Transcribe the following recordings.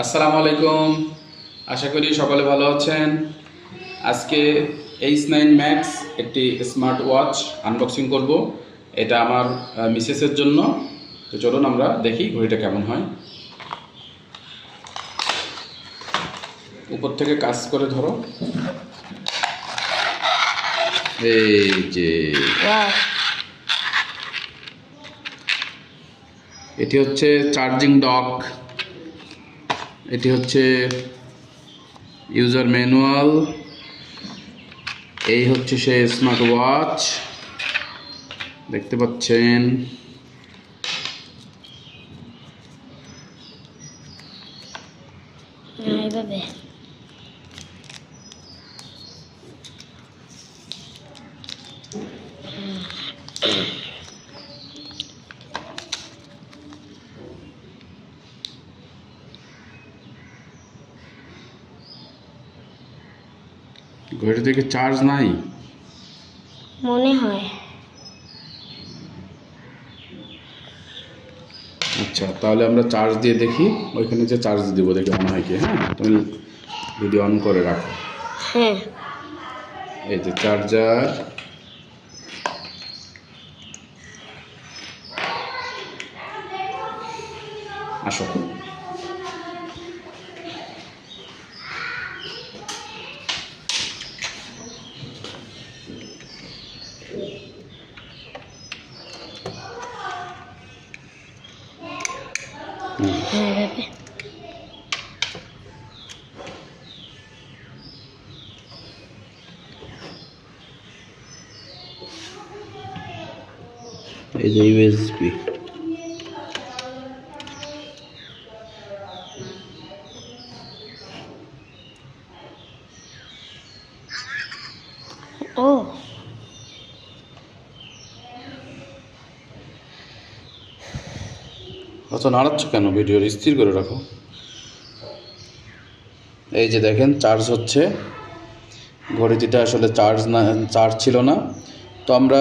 আসসালামু আলাইকুম। আশা করি সকলে ভালো আছেন। আজকে এইচ নাইন ম্যাক্স একটি স্মার্ট ওয়াচ আনবক্সিং করব। এটা আমার মিসেসের জন্য। তো চলুন আমরা দেখি ঘড়িটা কেমন হয়। উপর থেকে কাজ করে ধরো। এই যে। এটি হচ্ছে চার্জিং ডক এটি হচ্ছে ইউজার ম্যানুয়াল এই হচ্ছে সে স্মার্ট ওয়াচ দেখতে পাচ্ছেন। এইভাবে। ঘড়ি থেকে চার্জ নাই? মনে হয়। আচ্ছা তাহলে আমরা চার্জ দিয়ে দেখি। ওইখানে যে চার্জ দিব দেখি মনে হয় কি হ্যাঁ? তুমি ভিডিও অন করে রাখো। হ্যাঁ। এই যে চার্জার আসো। হ্যাঁ এইভাবে এই যে ইউএসবি ও অত নাড়াচ্ছ কেন? ভিডিওর স্থির করে রাখো। এই যে দেখেন চার্জ হচ্ছে। ঘড়িটিটা আসলে চার্জ না চার্জ ছিল না। তো আমরা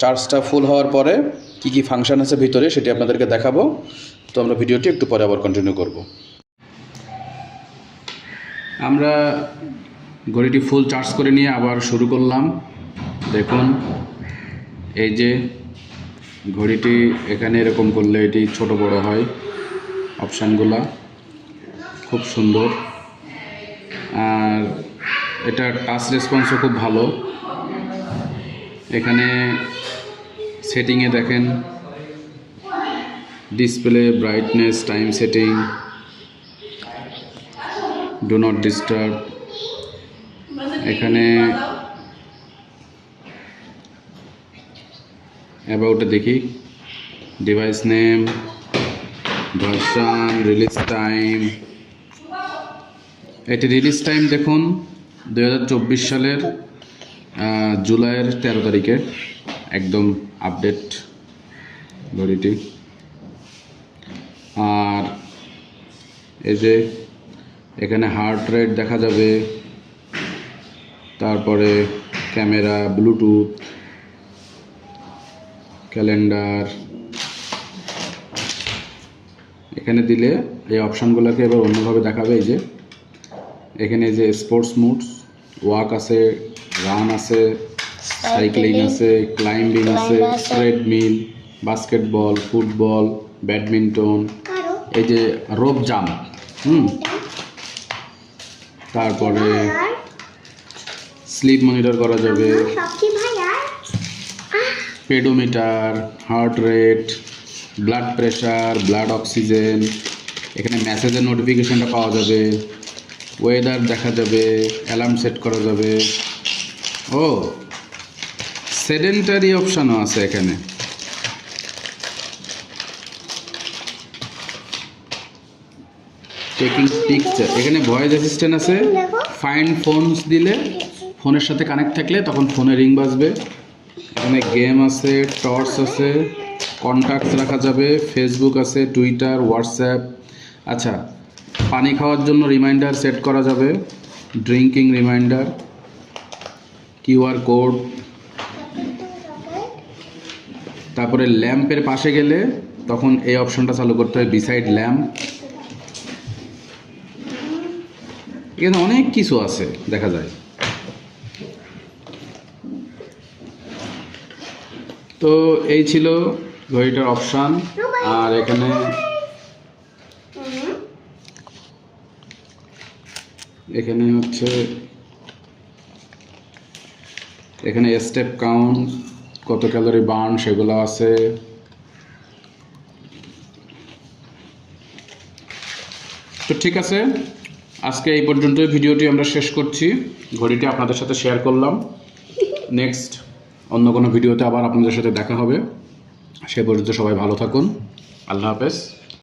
চার্জটা ফুল হওয়ার পরে কি কি ফাংশন আছে ভিতরে সেটি আপনাদেরকে দেখাবো। তো আমরা ভিডিওটি একটু পরে আবার কন্টিনিউ করব। আমরা ঘড়িটি ফুল চার্জ করে নিয়ে আবার শুরু করলাম। দেখুন, এই যে ঘড়িটি এখানে এরকম করলে এটি ছোট বড় হয়, অপশানগুলা। খুব সুন্দর। আর এটা টাচ রেসপন্সও খুব ভালো। এখানে সেটিংয়ে দেখেন, display brightness time setting do not disturb এখানে অ্যাবাউটে দেখি। Device name version release time এটি রিলিজ টাইম দেখুন দু হাজার চব্বিশ সালের জুলাইয়ের তেরো তারিখে। একদম আপডেট ঘড়িটি। আর এই যে এখানে হার্ট রেট দেখা যাবে। তারপরে ক্যামেরা ব্লুটুথ ক্যালেন্ডার এখানে দিলে এই অপশানগুলোকে এবার অন্যভাবে দেখাবে এই যে। এখানে যে স্পোর্টস মুডস ওয়াক আছে রান আছে সাইক্লিং আছে ক্লাইম্বিং আছে। ট্রেডমিল বাস্কেটবল ফুটবল ব্যাডমিন্টন এই যে রোপ জাম্প হুম। তারপরে স্লিপ মনিটর করা যাবে। Pedometer heart rate blood pressure blood oxygen এখানে মেসেজের নোটিফিকেশনটা পাওয়া যাবে ওয়েদার দেখা যাবে অ্যালার্ম সেট করা যাবে। ও সেডেন্টারি অপশানও আছে এখানে। টেকিং পিকচার এখানে ভয়েস অ্যাসিস্ট্যান্ট আছে। ফাইন ফোনস দিলে ফোনের সাথে কানেক্ট থাকলে তখন ফোনে রিং বাজবে। এখানে গেম আছে, টর্চ আছে কন্ট্যাক্টস রাখা যাবে ফেসবুক আছে টুইটার হোয়াটসঅ্যাপ আচ্ছা পানি খাওয়ার জন্য রিমাইন্ডার সেট করা যাবে ড্রিঙ্কিং রিমাইন্ডার কিউআর কোড তারপরে ল্যাম্পের পাশে গেলে তখন এই অপশনটা চালু করতে হয় বিসাইড ল্যাম্প এখানে অনেক কিছু আছে, দেখা যায়। তো এই ছিল ঘড়িটার অপশান। আর এখানে এখানে হচ্ছে এখানে স্টেপ কাউন্ট কত ক্যালোরি বার্ন সেগুলো আছে। তো ঠিক আছে, আজকে এই পর্যন্ত ভিডিওটি আমরা শেষ করছি। ঘড়িটি আপনাদের সাথে শেয়ার করলাম। নেক্সট অন্য কোনো ভিডিওতে আবার আপনাদের সাথে দেখা হবে। সে পর্যন্ত সবাই ভালো থাকুন। আল্লাহ হাফেজ।